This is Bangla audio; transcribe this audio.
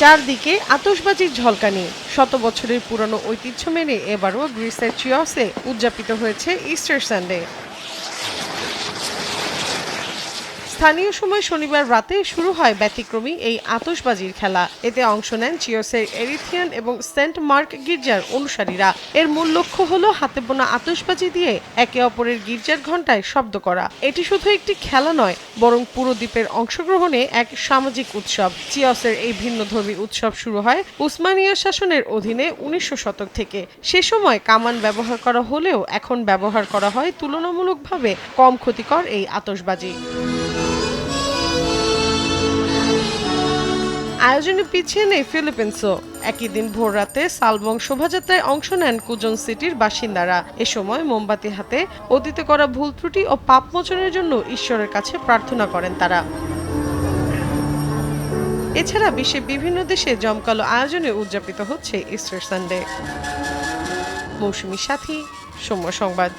চারদিকে আতশবাজির ঝলকানি শত বছরের পুরনো ঐতিহ্য মেনে এবারও গ্রিসের চিওসে উদযাপিত হয়েছে ইস্টার সানডে। স্থানীয় সময় শনিবার রাতে শুরু হয় ব্যতিক্রমী এই আতশবাজির খেলা। এতে অংশ নেন চিওসের এরিথিয়ান এবং সেন্ট মার্ক গির্জার অনুসারীরা। এর মূল লক্ষ্য হলো হাতে বোনা আতশবাজি দিয়ে একে অপরের গির্জার ঘণ্টায় শব্দ করা। এটি শুধু একটি খেলা নয়, বরং পুরো দ্বীপের অংশগ্রহণে এক সামাজিক উৎসব। চিয়সের এই ভিন্নধর্মী উৎসব শুরু হয় উসমানিয়া শাসনের অধীনে উনিশশো শতক থেকে। সে সময় কামান ব্যবহার করা হলেও এখন ব্যবহার করা হয় তুলনামূলকভাবে কম ক্ষতিকর এই আতশবাজি। আয়োজনে পিছিয়ে নেই ফিলিপিন্সও। একই দিন ভোর রাতে সালবং শোভাযাত্রায় অংশ নেন কুজন সিটির বাসিন্দারা। এ সময় মোমবাতি হাতে অতীতে করা ভুল ত্রুটি ও পাপ মোচনের জন্য ঈশ্বরের কাছে প্রার্থনা করেন তারা। এছাড়া বিশ্বের বিভিন্ন দেশে জমকালো আয়োজনে উদযাপিত হচ্ছে ইস্টার সানডে। মৌসুমী সাথী, সময় সংবাদ।